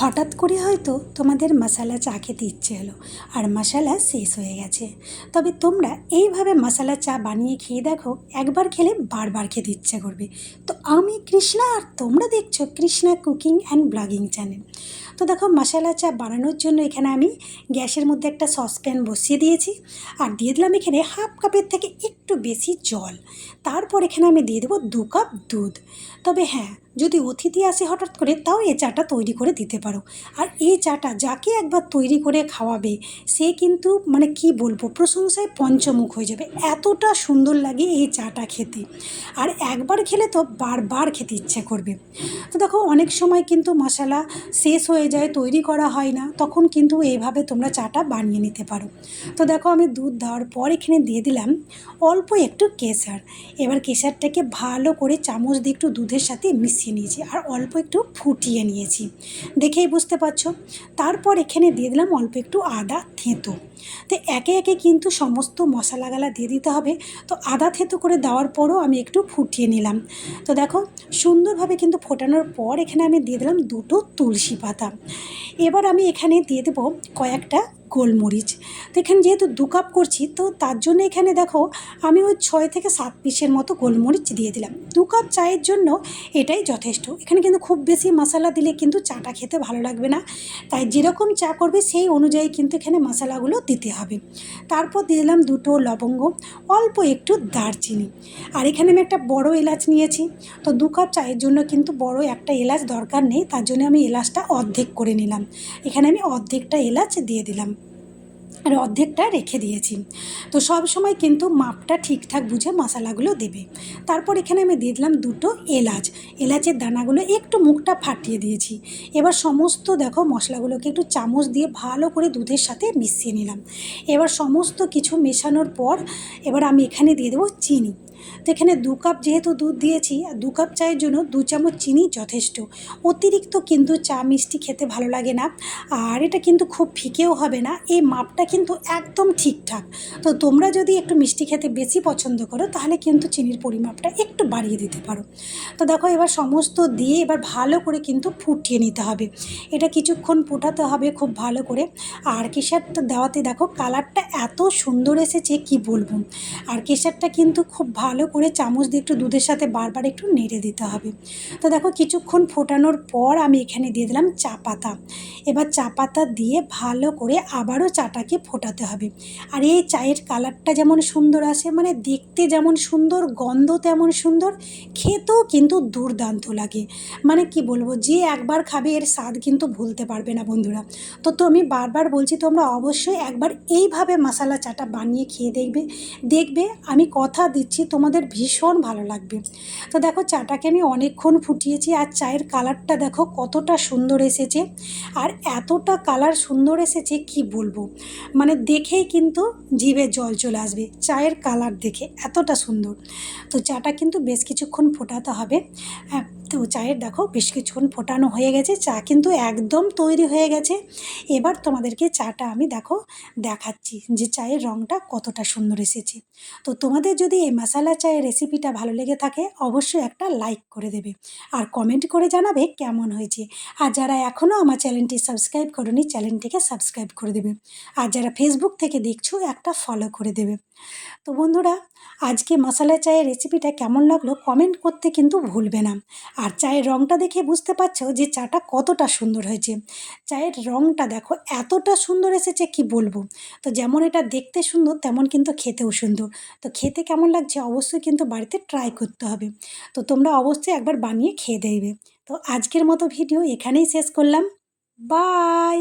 হঠাৎ করে হয়তো তোমাদের মশালা চা খেতে ইচ্ছে হলো আর মশালা শেষ হয়ে গেছে। তবে তোমরা এইভাবে মশালা চা বানিয়ে খেয়ে দেখো, একবার খেলে বারবার খেতে ইচ্ছে করবে। তো আমি কৃষ্ণা আর তোমরা দেখছ Krishna cooking and blogging channel. তো দেখো মশালা চা বানানোর জন্য এখানে আমি গ্যাসের মধ্যে একটা সসপ্যান বসিয়ে দিয়েছি। আর দিয়ে দিলাম এখানে হাফ কাপের থেকে একটু বেশি জল। তারপর এখানে আমি দিয়ে দেবো দু কাপ দুধ। তবে হ্যাঁ যদি অতিথি আসে হঠাৎ করে, তাও এই চাটা তৈরি করে দিতে পারো। আর এই চাটা যাকে একবার তৈরি করে খাওয়াবে, সে কিন্তু মানে কি বলব, প্রশংসায় পঞ্চমুখ হয়ে যাবে। এতটা সুন্দর লাগে এই চাটা খেতে। আর একবার খেলে তো বারবার খেতে ইচ্ছে করবে। তো দেখো অনেক সময় কিন্তু মশলা শেষ হয়ে যায় তৈরি করা হয় না, তখন কিন্তু এইভাবে তোমরা চাটা বানিয়ে নিতে পারো। তো দেখো আমি দুধ দেওয়ার পর এখানে দিয়ে দিলাম অল্প একটু কেশর এবার কেশরটাকে ভালো করে চামচ দিয়ে একটু দুধের সাথে মিশিয়ে নিয়েছি আর অল্প একটু ফুটিয়ে নিয়েছি। দেখেই বুঝতে পারছ? তারপর এখানে দিয়ে দিলাম অল্প একটু আদা থেঁতো। তো একে একে কিন্তু সমস্ত মশলাগালা দিয়ে দিতে হবে। তো আদা থেঁতো করে দেওয়ার পরও আমি একটু ফুটিয়ে নিলাম। তো দেখো সুন্দরভাবে কিন্তু ফোটানোর পর এখানে আমি দিয়ে দিলাম দুটো তুলসী পাতা। এবার আমি এখানে দিয়ে দেবো কয়েকটা গোলমরিচ। তো এখানে যেহেতু দু কাপ করছি, তো তার জন্য এখানে দেখো আমি ওই ছয় থেকে সাত পিসের মতো গোলমরিচ দিয়ে দিলাম। দু কাপ চায়ের জন্য এটাই যথেষ্ট। এখানে কিন্তু খুব বেশি মশলা দিলে কিন্তু চাটা খেতে ভালো লাগবে না। তাই যেরকম চা করবে, সেই অনুযায়ী কিন্তু এখানে মশলাগুলো দিতে হবে। তারপর দিয়ে দিলাম দুটো লবঙ্গ, অল্প একটু দারচিনি। আর এখানে আমি একটা বড় এলাচ নিয়েছি। তো দু কাপ চায়ের জন্য কিন্তু বড় একটা এলাচ দরকার নেই। তার জন্য আমি এলাচটা অর্ধেক করে নিলাম। এখানে আমি অর্ধেকটা এলাচ দিয়ে দিলাম। আর অর্ধেকটা রেখে দিয়েছি। তো সব সময় কিন্তু মাপটা ঠিকঠাক বুঝে মশলাগুলো দেবে। তারপর এখানে আমি দিয়ে দিলাম দুটো এলাচ। এলাচের দানাগুলো একটু মুখটা ফাটিয়ে দিয়েছি। এবার সমস্ত দেখো মশলাগুলোকে একটু চামচ দিয়ে ভালো করে দুধের সাথে মিশিয়ে নিলাম। এবার সমস্ত কিছু মেশানোর পর এবার আমি এখানে দিয়ে দেবো চিনি। তো এখানে দু কাপ যেহেতু দুধ দিয়েছি, আর দু কাপ চায়ের জন্য দু চামচ চিনি যথেষ্ট। অতিরিক্ত কিন্তু চা মিষ্টি খেতে ভালো লাগে না, আর এটা কিন্তু খুব ফিকেও হবে না, এই মাপটা কিন্তু একদম ঠিকঠাক। তো তোমরা যদি একটু মিষ্টি খেতে বেশি পছন্দ করো, তাহলে কিন্তু চিনির পরিমাপটা একটু বাড়িয়ে দিতে পারো। তো দেখো, এবার সমস্ত দিয়ে এবার ভালো করে কিন্তু ফুটিয়ে নিতে হবে। এটা কিছুক্ষণ ফোটাতে হবে খুব ভালো করে। আর কেশারটা দেওয়াতে দেখো, কালারটা এত সুন্দর এসেছে, কি বলব? আর কেশারটা কিন্তু খুব ভালো করে চামচ দিয়ে একটু দুধের সাথে বারবার একটু নেড়ে দিতে হবে। তো দেখো, কিছুক্ষণ ফোটানোর পর আমি এখানে দিয়ে দিলাম চা পাতা। এবার চা পাতা দিয়ে ভালো করে আবারও চাটাকে ফোটাতে হবে। আর এই চায়ের কালারটা যেমন সুন্দর আসে মানে দেখতে যেমন সুন্দর, গন্ধ তেমন সুন্দর, খেতেও কিন্তু দুর্দান্ত লাগে। মানে কি বলব, যে একবার খাবে এর স্বাদ কিন্তু ভুলতে পারবে না বন্ধুরা। তো তো আমি বারবার বলছি, তোমরা অবশ্যই একবার এইভাবে মশালা চাটা বানিয়ে খেয়ে দেখবে। দেখবে, আমি কথা দিচ্ছি তোমাদের ভীষণ ভালো লাগবে। তো দেখো চাটাকে আমি অনেকক্ষণ ফুটিয়েছি আর চায়ের কালারটা দেখো কতটা সুন্দর এসেছে। আর এতটা কালার সুন্দর এসেছে কি বলব? মানে দেখেই কিন্তু জিভে জল চলে আসবে, চায়ের কালার দেখে এতটা সুন্দর। তো চাটা কিন্তু বেশ কিছুক্ষণ ফোটাতে হবে। তো চায়ের দেখো বেশ কিছুক্ষণ ফোটানো হয়ে গেছে। চা কিন্তু একদম তৈরি হয়ে গেছে। এবার তোমাদেরকে চাটা আমি দেখো দেখাচ্ছি যে চায়ের রঙটা কতটা সুন্দর এসেছে। তো তোমাদের যদি এই মশালা চায়ের রেসিপিটা ভালো লেগে থাকে, অবশ্যই একটা লাইক করে দেবে। আর কমেন্ট করে জানাবে কেমন হয়েছে। আর যারা এখনও আমার চ্যানেলটি সাবস্ক্রাইব করনি চ্যানেলটিকে সাবস্ক্রাইব করে দেবে। আর যারা ফেসবুক থেকে দেখছ, একটা ফলো করে দেবে। তো বন্ধুরা, আজকে মশলা চায়ের রেসিপিটা কেমন লাগল কমেন্ট করতে কিন্তু ভুলবে না। আর চায়ের রঙটা দেখে বুঝতে পারছ যে চাটা কতটা সুন্দর হয়েছে। চায়ের রঙটা দেখো এতটা সুন্দর এসেছে কি বলব? তো যেমন এটা দেখতে সুন্দর, তেমন কিন্তু খেতেও সুন্দর। তো খেতে কেমন লাগছে অবশ্যই কিন্তু বাড়িতে ট্রাই করতে হবে। তো তোমরা অবশ্যই একবার বানিয়ে খেয়ে দেবে তো আজকের মতো ভিডিও এখানেই শেষ করলাম। বাই